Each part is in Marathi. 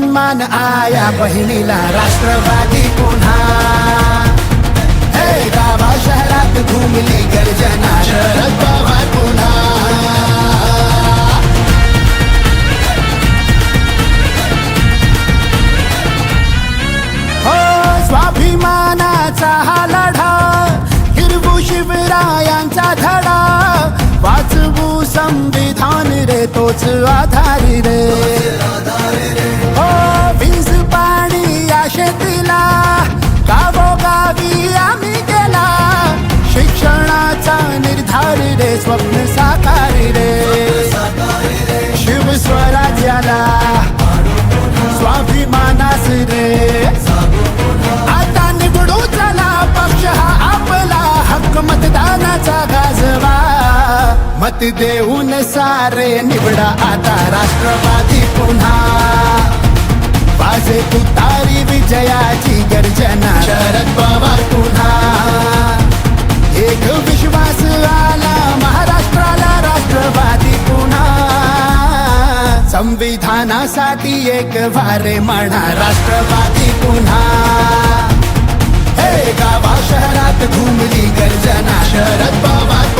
सन्मान आया बहिणीला राष्ट्रवादी पुन्हा. हे गावा शहरात घुमली गर्जना शरद पवार पुन्हा. हो स्वाभिमानाचा हा लढा हिरवू शिवरायांचा धडा. वाच संविधान रे तोच आधार रे. हो वीज पाणी या शेतीला गावोगावी आम्ही केला. शिक्षणाचा निर्धार रे स्वप्न साकार रे. शिव स्वराज्याला स्वाभिमानास साथ देऊन सारे निवडा आता राष्ट्रवादी पुन्हा. वाजे तुतारी विजयाची गर्जना शरद पवार पुन्हा. एक विश्वास आला महाराष्ट्राला राष्ट्रवादी पुन्हा. संविधानासाठी एक वारे म्हणा राष्ट्रवादी पुन्हा. हे गावा शहरात घुमली गर्जना शरद पवार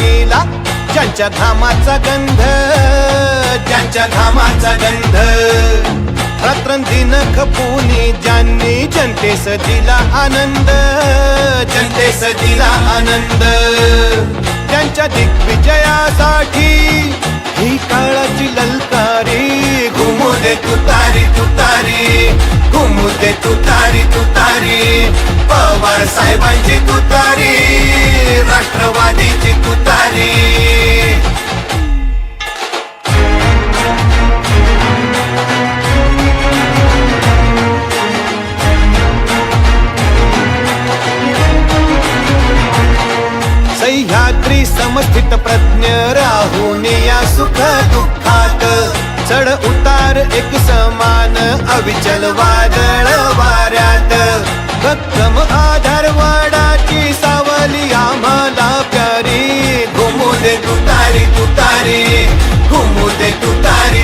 मातीला ज्यांच्या धामाचा गंध ज्यांच्या धामाचा गंध. रात्रंदिन खपुनी ज्यांनी जनतेस दिला आनंद जनतेस दिला आनंद. त्यांच्या दिग्विजयासाठी ही काळाची ललकारी. घुमू दे तुतारी तुतारी. घुमू दे तुतारी तुतारी. पवार साहेबांची तुतारी राष्ट्रवादीची तुतारी. चढ उतार एक समान अविचल वादळ वाऱ्यात. भक्कम आधार वाडाची सावली आम्हाला प्यारी. घुमू दे तुतारी तुतारी. घुमू दे तुतारी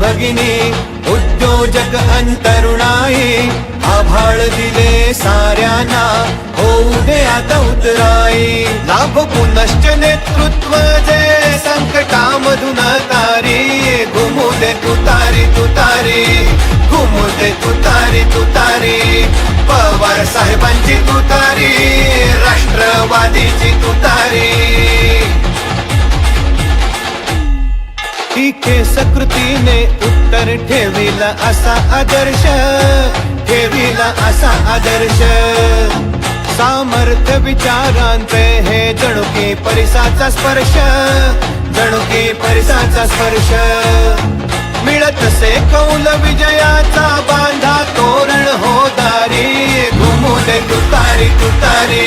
भगिनी उद्योजक अंतरुणाई आभाळ दिले साऱ्यांना होऊ दे आता उतराई. लाभ पुनश्च नेतृत्व जे संकटामधून तारी. घुमू दे तुतारी तुतारी घुमू दे तुतारी तुतारी. पवार साहेबांची तुतारी राष्ट्रवादीची तुतारी. टीके सकृतीने उत्तर ठेविला असा आदर्श ठेविला असा आदर्श. सामर्थ्य विचारांचे हे जणुकी परिसाचा स्पर्श जणुकी परिसाचा स्पर्श. मिळत से कौल विजयाचा बांधा तोरण हो दारी घुमू दे तुतारी तुतारी.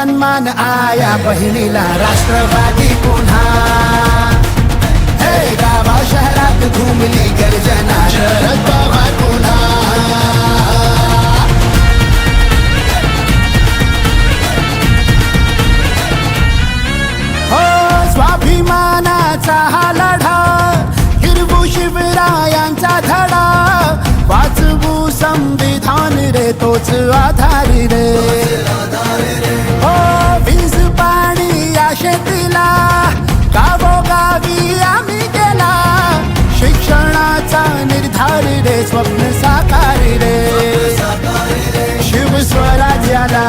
सन्मान आया बहिणीला राष्ट्रवादी पुन्हा हे गावा शहरात घुमली गर्जना शरद पवार पुन्हा हो स्वाभिमानाचा हा लढा हिरवू शिवरायांचा धडा. वाचवू संविधान रे तोच आधारी रे. साकारी रे स्वप्न साकारी रे शिव स्वराज्याला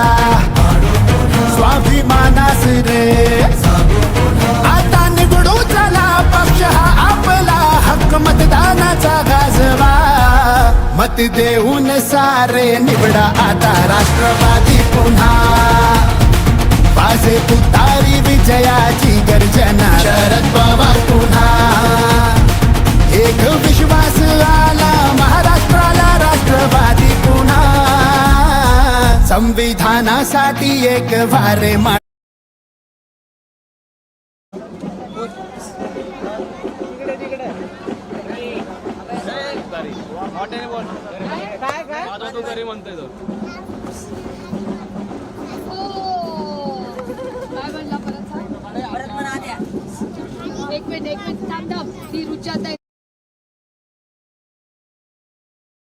स्वाभिमानास रे आता निवडू चला पक्ष हा आपला. हक्क मतदानाचा गाजवा. मत देऊन सारे निवडा आता राष्ट्रवादी पुन्हा. वाजे तुतारी विजयाची गर्जना. शरद पवार पुन्हा. एक विश्वास आला महाराष्ट्राला राष्ट्रवादी पुन्हा. संविधानासाठी एक वारे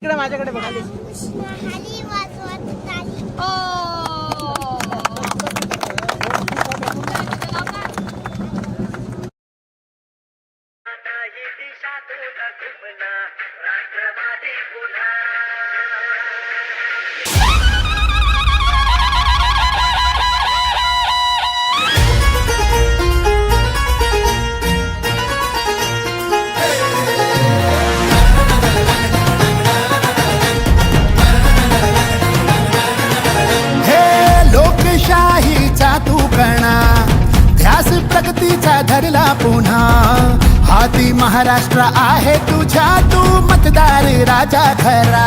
इकडे माझ्याकडे बघा. महाराष्ट्र आहे तुझ्या तू मतदार राजा खरा.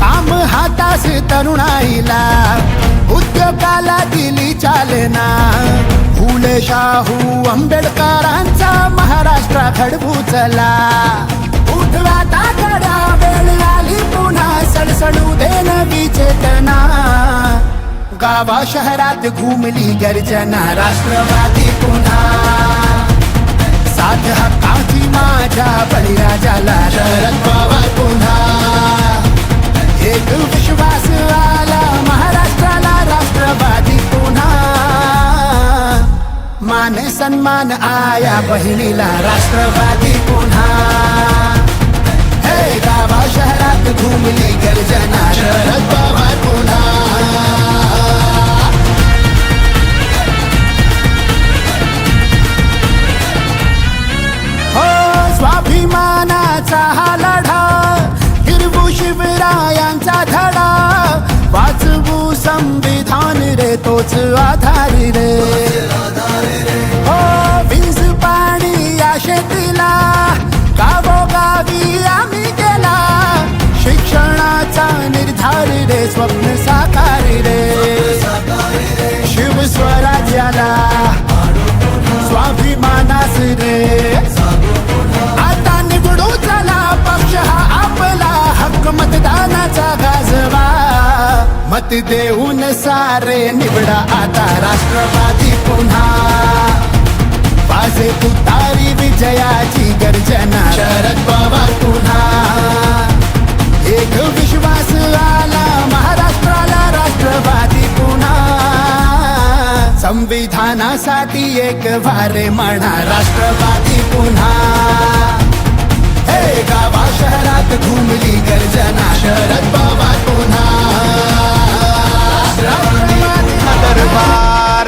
काम हातास तरुणाईला उद्योगाला दिली चालना. फुले शाहू आंबेडकरांचा महाराष्ट्र घडवू चला उठवा ताकडा वेळ आली पुन्हा सडसडू दे नवी चेतना. गावा शहरात घुमली गर्जना राष्ट्रवादी पुन्हा. साथ हक्काची माझ्या बळीराजाला. शरद पवार पुन्हा. एक विश्वास आला महाराष्ट्राला राष्ट्रवादी पुन्हा. मान सन्मान आया बहिणीला राष्ट्रवादी पुन्हा. हे गावा शहरात घुमली गर्जना शरद पवार पुन्हा. स्वाभिमानाचा हा लढा हिरवू शिवरायांचा धडा. वाचवू संविधान रे तोच आधारी रे. हो वीज पाणी या शेतीला गावोगावी आम्ही केला. शिक्षणाचा निर्धार रे स्वप्न साकारी रे. शिव स्वराज्याला स्वाभिमानास रे. आता निवडू चला पक्ष हा आपला हक्क मतदानाचा गाजवा. मत देऊन सारे निवडा आता राष्ट्रवादी पुन्हा. वाजे तुतारी विजयाची गर्जना शरद पवार पुन्हा. एक विश्वास आला महाराष्ट्राला राष्ट्रवादी. संविधानासाठी एक वारे म्हणा. राष्ट्रवादी पुन्हा. हे गावा शहरात घुमली गर्जना. शरद पवार पुन्हा. दरबार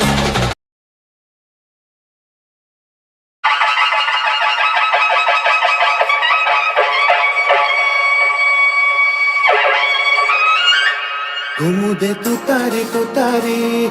घुमू दे तू तारी तारी.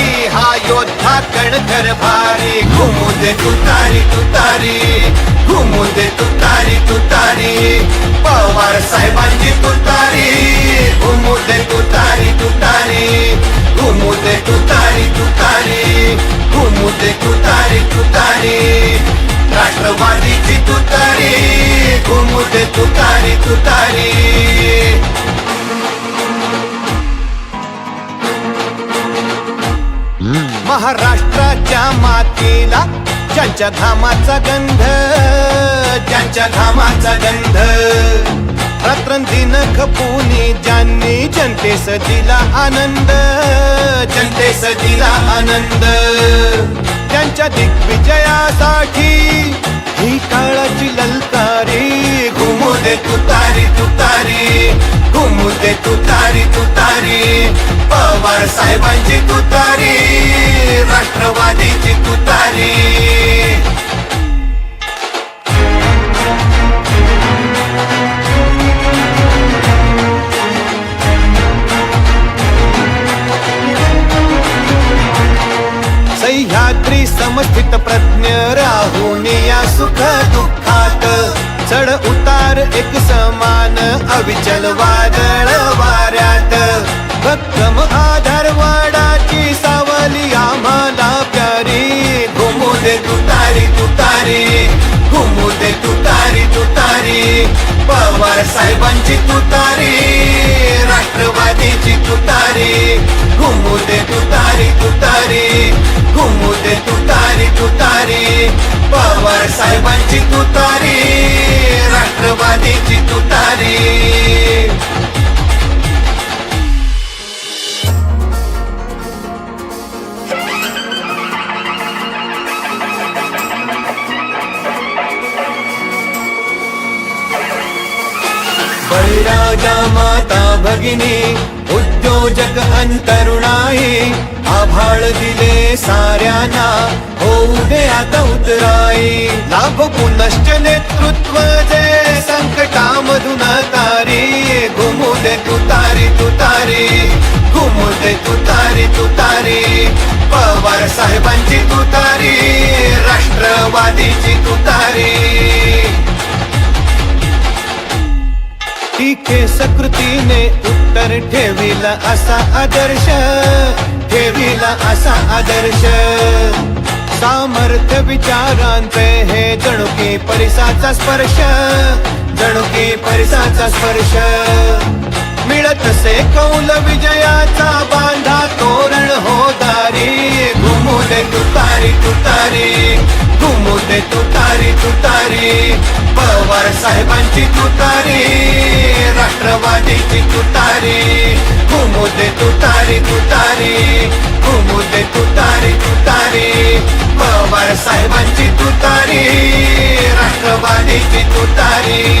योद्धा कणखर भारी. घुमू दे तुतारी तुतारी. घुमू दे तुतारी तुतारी. पवार साहेबांची तुतारी. घुमू दे तुतारी तुतारी. घुमू दे तुतारी तुतारी. घुमू दे तुतारी तुतारी. राष्ट्रवादीची तुतारी. घुमू दे तुतारी तुतारी. महाराष्ट्राच्या मातीला ज्यांच्या घामाचा गंध ज्यांच्या घामाचा गंध. रात्रंदिन खपुनी ज्यांनी जनतेस दिला आनंद जनतेस दिला आनंद. त्यांच्या दिग्विजयासाठी ही काळाची ललकारी. घुमू दे तुतारी तुतारी घुमू दे तुतारी तुतारी पवार साहेबांची तुतारी राष्ट्रवादीची तुतारी सह्याद्री समस्थित प्रज्ञ राहून या सुख दुःखात. चढ उतार एक समान अविचल वादळ वाऱ्यात. भक्कम आधार वाडाची सावली आम्हाला प्यारी. घुमू दे तुतारी तुतारी. घुमू दे तुतारी तुतारी. पवार साहेबांची तुतारी. नदीची तुतारी घुमू दे तुतारी तुतारी घुमू दे तुतारी तुतारी. पवार साहेबांची तुतारी राष्ट्रवादीची तुतारी. बळीराजा माता भगिनी उद्योजक अंतरुणाई आभाळ दिले साऱ्यांना होऊ दे आता उतराई. लाभ पुनश्च नेतृत्व जे संकटामधून तारी घुमू दे तुतारी तुतारी घुमू दे तुतारी तुतारी. पवार साहेबांची तुतारी राष्ट्रवादीची तुतारी. टीके सकृतीने उत्तर ठेविला असा आदर्श ठेविला असा आदर्श. सामर्थ्य विचारांचे हे जणुकी परिसाचा स्पर्श जणुकी परिसाचा स्पर्श. मिळत से कौल विजयाचा बांधा तोरण हो दारी. घुमुले तुतारी तुतारी. घुमुले तुतारी तुतारी. पवार साहेबांची तुतारी राष्ट्रवादीची तुतारी. घुमुले तुतारी तुतारी. घुमुले तुतारी तुतारी. पवार साहेबांची तुतारी राष्ट्रवादीची तुतारी.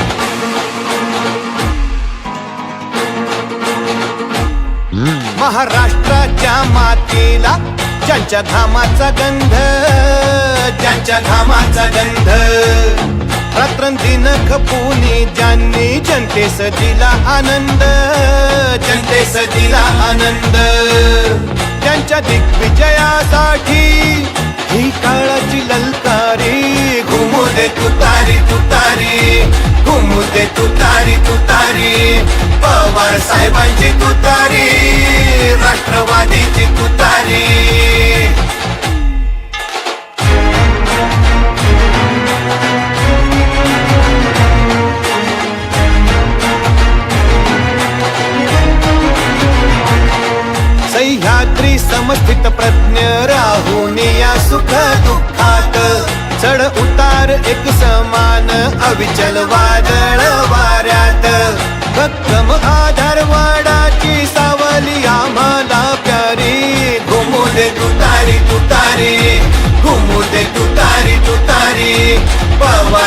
महाराष्ट्राच्या मातीला ज्यांच्या घामाचा गंध ज्यांच्या घामाचा गंध. रात्रंदिन खपुनी ज्यांनी जनतेस दिला आनंद जनतेस दिला आनंद. त्यांच्या दिग्विजयासाठी ही काळाची ललकारी घुमू दे तुतारी तुतारी. घुमू दे तुतारी तुतारी. पवार साहेबांची तुतारी राष्ट्रवादीची तुतारी.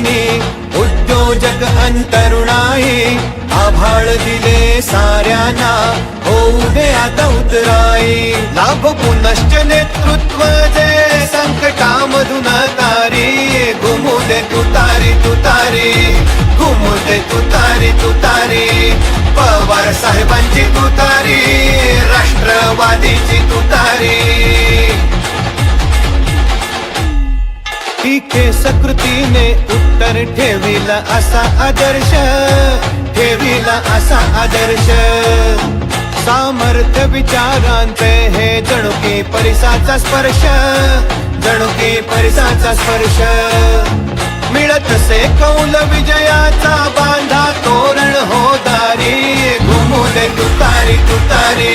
माता उद्योजक अंतरुणाये आभाळ दिले साऱ्यांना होऊ दे आता उतराई. लाभ पुनश्च नेतृत्व जे संकटामधून तारी. घुमू दे तुतारी तुतारी घुमू दे तुतारी तुतारी. पवार साहेबांची तुतारी राष्ट्रवादीची तुतारी. टीके सकृतीने उत्तर ठेविला असा आदर्श ठेविला असा आदर्श. सामर्थ्य विचारांचे हे जणुकी परिसाचा स्पर्श जणुकी परिसाचा स्पर्श. मिळत से कौल विजयाचा बांधा तोरण हो दारी घुमून तुतारी तुतारी.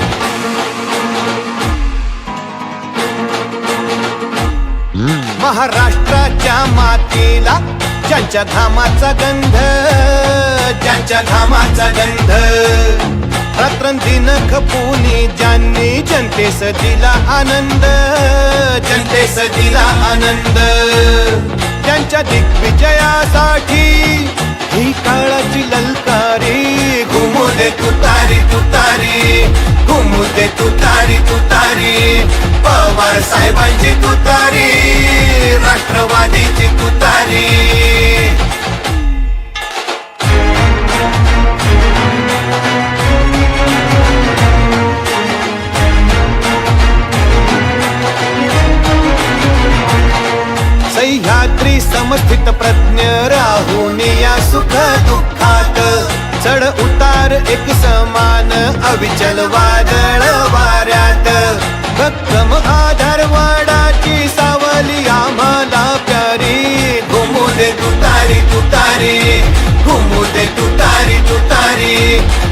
महाराष्ट्राच्या मातीला ज्यांच्या घामाचा गंध ज्यांच्या घामाचा गंध. रात्रंदिन खपुनी ज्यांनी जनतेस दिला आनंद जनतेस दिला आनंद. त्यांच्या दिग्विजयासाठी ही काळाची ललकारी घुमू दे तुतारी तुतारी घुमू दे तुतारी तुतारी पवार साहेबांची तुतारी राष्ट्रवादीची तुतारी सह्याद्री समस्थित प्रज्ञ राहुनी या सुख दुःखात. चढ उतार एक समान अविचल वादळ वाऱ्यात. भक्कम आधार वाडाची सावली आम्हाला प्यारी. घुमू दे तुतारी तुतारी. घुमू दे तुतारी तुतारी.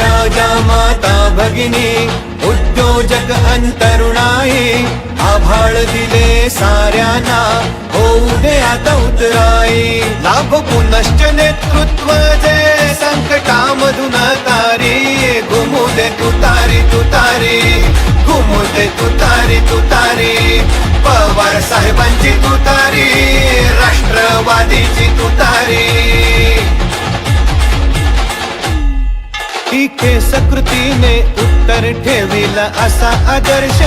राजा माता भगिनी उद्योजक अंतरुणाई आभाळ दिले साऱ्यांना होऊ दे आता उतराई. लाभ पुनश्च नेतृत्व जे संकटामधून तारी. घुमू दे तुतारी तुतारी. घुमू दे तुतारी तुतारी. पवार साहेबांची तुतारी राष्ट्रवादीची तुतारी. टीके सकृतीने उत्तर ठेविला असा आदर्श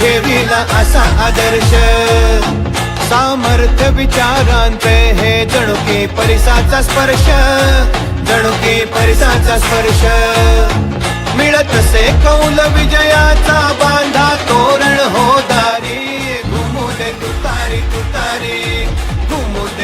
ठेविला असा आदर्श. सामर्थ्य विचारांचे हे जणुकी परिसाचा स्पर्श जणुकी परिसाचा स्पर्श. मिळत से कौल विजयाचा बांधा तोरण हो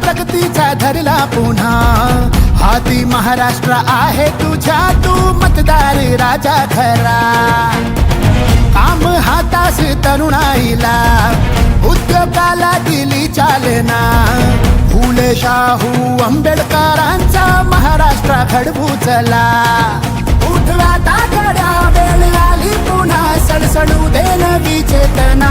प्रगतीचा धरला पुन्हा. हाती महाराष्ट्र आहे तुझ्या तू मतदार राजा खरा. काम हातास तरुणाईला उद्योगाला दिली चालना. फुले शाहू आंबेडकरांचा महाराष्ट्र घडवू चला उठवा ताकड्या वेळ आली पुन्हा सडसडू दे नवी चेतना.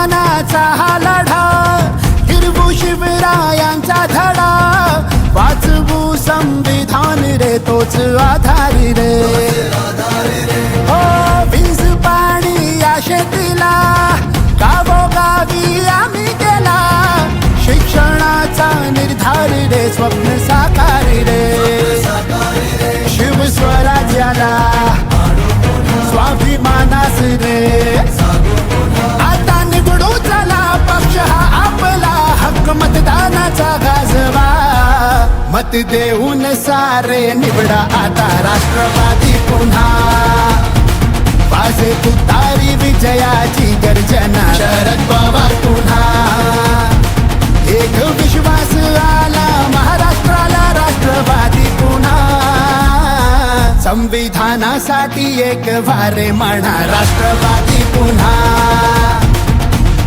स्वाभिमानाचा हा लढा हिरवू शिवरायांचा धडा. वाचवू संविधान रे तोच आधारी रे. मत देऊन सारे निवडा आता राष्ट्रवादी पुन्हा. वाजे तुतारी विजयाची गर्जना. शरद पवार पुन्हा. एक विश्वास आला महाराष्ट्राला राष्ट्रवादी पुन्हा. संविधानासाठी एक वारे म्हणा राष्ट्रवादी पुन्हा.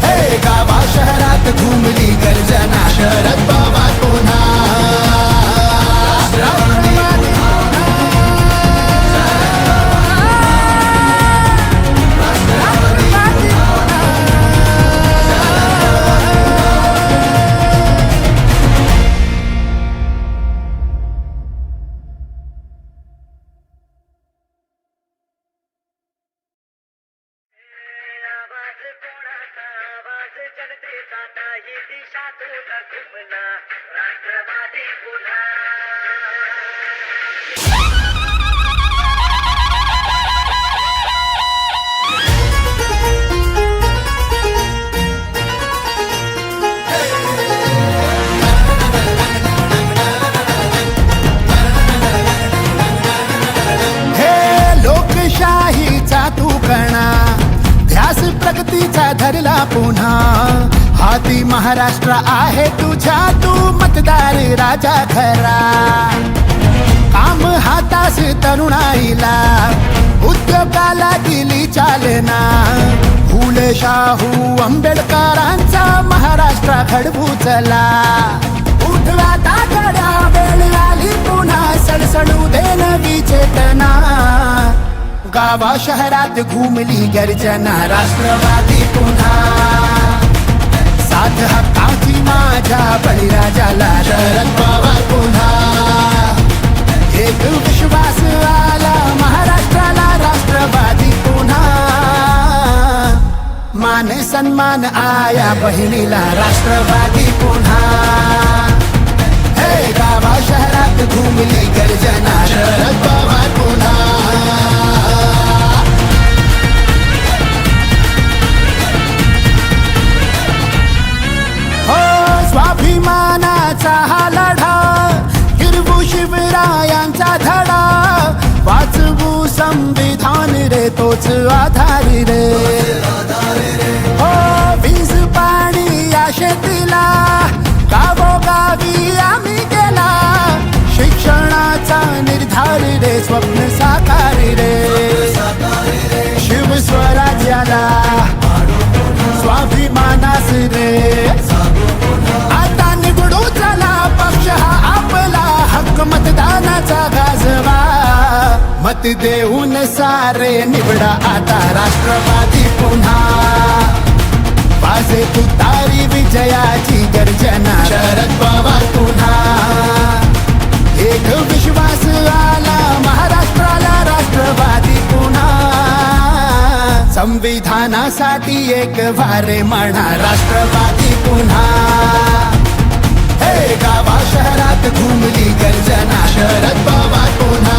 हे गावा शहरात घुमली गर्जना. शरद धरला पुन्हा. हाती महाराष्ट्र आहे तुझ्या तू मतदार राजा खरा. काम हातास तरुणाईला उद्योगाला दिली चालना. फुले शाहू आंबेडकरांचा महाराष्ट्र घडवू चला उठवा तातड्या वेळ आली पुन्हा सडसडू दे नवी चेतना. गावा शहरात घुमली गर्जना राष्ट्रवादी पुन्हा. साथ हक्काची माझ्या बळीराजाला शरद पवार पुन्हा. एक विश्वास आला महाराष्ट्राला राष्ट्रवादी पुन्हा. मान सन्मान आया बहिणीला राष्ट्रवादी पुन्हा. हे गावा शहरात घुमली गर्जना शरद पवार पुन्हा. तोच आधारी रे हो वीज पाणी या शेतीला. गावोगावी आम्ही केला. शिक्षणाचा निर्धार रे स्वप्न साकार रे शिव स्वराज्याला स्वाभिमानास रे आता निवडू चला पक्ष हा आपला. हक्क मतदानाचा गाजवा. मत देऊन सारे निवडा आता राष्ट्रवादी पुन्हा. वाजे तुतारी विजयाची गर्जना शरद पवार पुन्हा. एक विश्वास आला महाराष्ट्राला राष्ट्रवादी पुन्हा. संविधानासाठी एक वारे म्हणा राष्ट्रवादी पुन्हा. हे गावा शहरात घुमली गर्जना शरद पवार पुन्हा.